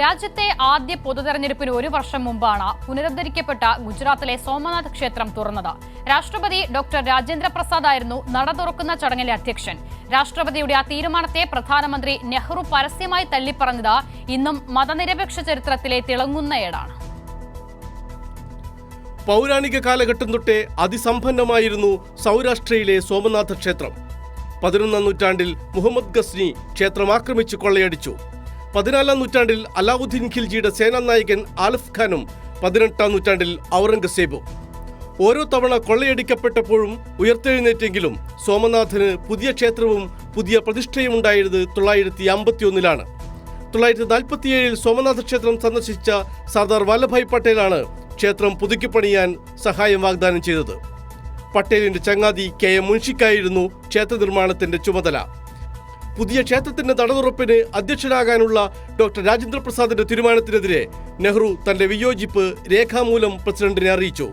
രാജ്യത്തെ ആദ്യ പൊതുതെരഞ്ഞെടുപ്പിന് ഒരു വർഷം മുമ്പാണ് പുനരുദ്ധരിക്കപ്പെട്ട ഗുജറാത്തിലെ സോമനാഥ് ക്ഷേത്രം തുറന്നത്. രാഷ്ട്രപതി ഡോക്ടർ രാജേന്ദ്ര പ്രസാദ് ആയിരുന്നു നട തുറക്കുന്ന ചടങ്ങിലെ അധ്യക്ഷൻ. രാഷ്ട്രപതിയുടെ ആ തീരുമാനത്തെ പ്രധാനമന്ത്രി നെഹ്റു പരസ്യമായി തള്ളിപ്പറഞ്ഞത് ഇന്നും മതനിരപേക്ഷ ചരിത്രത്തിലെ തിളങ്ങുന്ന ഏടാണ്. പൗരാണിക കാലഘട്ടം തൊട്ടേ അതിസമ്പന്നമായിരുന്നു സൗരാഷ്ട്രയിലെ സോമനാഥ ക്ഷേത്രം. പതിനൊന്നാം നൂറ്റാണ്ടിൽ മുഹമ്മദ് ഗസ്നി ക്ഷേത്രം ആക്രമിച്ച് കൊള്ളയടിച്ചു. പതിനാലാം നൂറ്റാണ്ടിൽ അലാവുദ്ദീൻ ഖിൽജിയുടെ സേനാ നായകൻ ആലിഫ് ഖാനും പതിനെട്ടാം നൂറ്റാണ്ടിൽ ഔറംഗസേബും. ഓരോ തവണ കൊള്ളയടിക്കപ്പെട്ടപ്പോഴും ഉയർത്തെഴുന്നേറ്റെങ്കിലും സോമനാഥന് പുതിയ ക്ഷേത്രവും പുതിയ പ്രതിഷ്ഠയും ഉണ്ടായത് തൊള്ളായിരത്തി അമ്പത്തിയൊന്നിലാണ് തൊള്ളായിരത്തി നാൽപ്പത്തിയേഴിൽ സോമനാഥ ക്ഷേത്രം സന്ദർശിച്ച സർദാർ വല്ലഭായ് പട്ടേലാണ് ക്ഷേത്രം പുതുക്കിപ്പണിയാൻ സഹായം വാഗ്ദാനം ചെയ്തത്. പട്ടേലിന്റെ ചങ്ങാതി കെ എം മുൻഷിക്കായിരുന്നു ക്ഷേത്ര നിർമ്മാണത്തിന്റെ ചുമതല. പുതിയ ക്ഷേത്രത്തിന്റെ നടതുറപ്പിന് അധ്യക്ഷനാകാനുള്ള ഡോക്ടർ രാജേന്ദ്ര പ്രസാദിന്റെ തീരുമാനത്തിനെതിരെ നെഹ്റു തന്റെ വിയോജിപ്പ് രേഖാമൂലം പ്രസിഡന്റിനെ അറിയിച്ചു.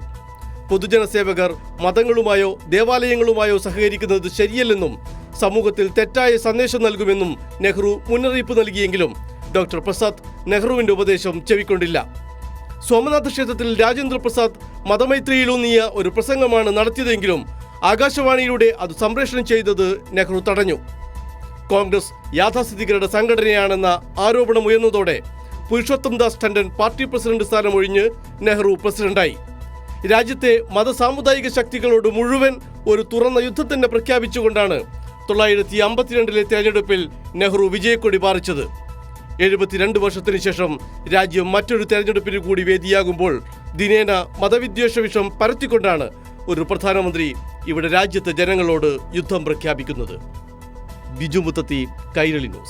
പൊതുജനസേവകർ മതങ്ങളുമായോ ദേവാലയങ്ങളുമായോ സഹകരിക്കുന്നത് ശരിയല്ലെന്നും സമൂഹത്തിൽ തെറ്റായ സന്ദേശം നൽകുമെന്നും നെഹ്റു മുന്നറിയിപ്പ് നൽകിയെങ്കിലും ഡോക്ടർ പ്രസാദ് നെഹ്റുവിന്റെ ഉപദേശം ചെവിക്കൊണ്ടില്ല. സോമനാഥ ക്ഷേത്രത്തിൽ രാജേന്ദ്ര പ്രസാദ് മതമൈത്രിയിലൂന്നിയ ഒരു പ്രസംഗമാണ് നടത്തിയതെങ്കിലും ആകാശവാണിയിലൂടെ അത് സംപ്രേഷണം ചെയ്തത് നെഹ്റു തടഞ്ഞു. കോൺഗ്രസ് യാഥാസ്ഥിതികരുടെ സംഘടനയാണെന്ന ആരോപണം ഉയർന്നതോടെ പുരുഷോത്തം ദാസ് ടണ്ടൻ പാർട്ടി പ്രസിഡന്റ് സ്ഥാനം ഒഴിഞ്ഞ് നെഹ്റു പ്രസിഡന്റായി. രാജ്യത്തെ മതസാമുദായിക ശക്തികളോട് മുഴുവൻ ഒരു തുറന്ന യുദ്ധം തന്നെ പ്രഖ്യാപിച്ചുകൊണ്ടാണ് തൊള്ളായിരത്തി അമ്പത്തിരണ്ടിലെ തെരഞ്ഞെടുപ്പിൽ നെഹ്റു വിജയക്കൊടി പാറിച്ചത്. എഴുപത്തിരണ്ട് വർഷത്തിന് ശേഷം രാജ്യം മറ്റൊരു തെരഞ്ഞെടുപ്പിന് കൂടി വേദിയാകുമ്പോൾ ദിനേന മതവിദ്വേഷ വിഷം പരത്തിക്കൊണ്ടാണ് ഒരു പ്രധാനമന്ത്രി ഇവിടെ രാജ്യത്തെ ജനങ്ങളോട് യുദ്ധം പ്രഖ്യാപിക്കുന്നത്. ബിജു മുത്തത്തി കൈരളി ന്യൂസ്.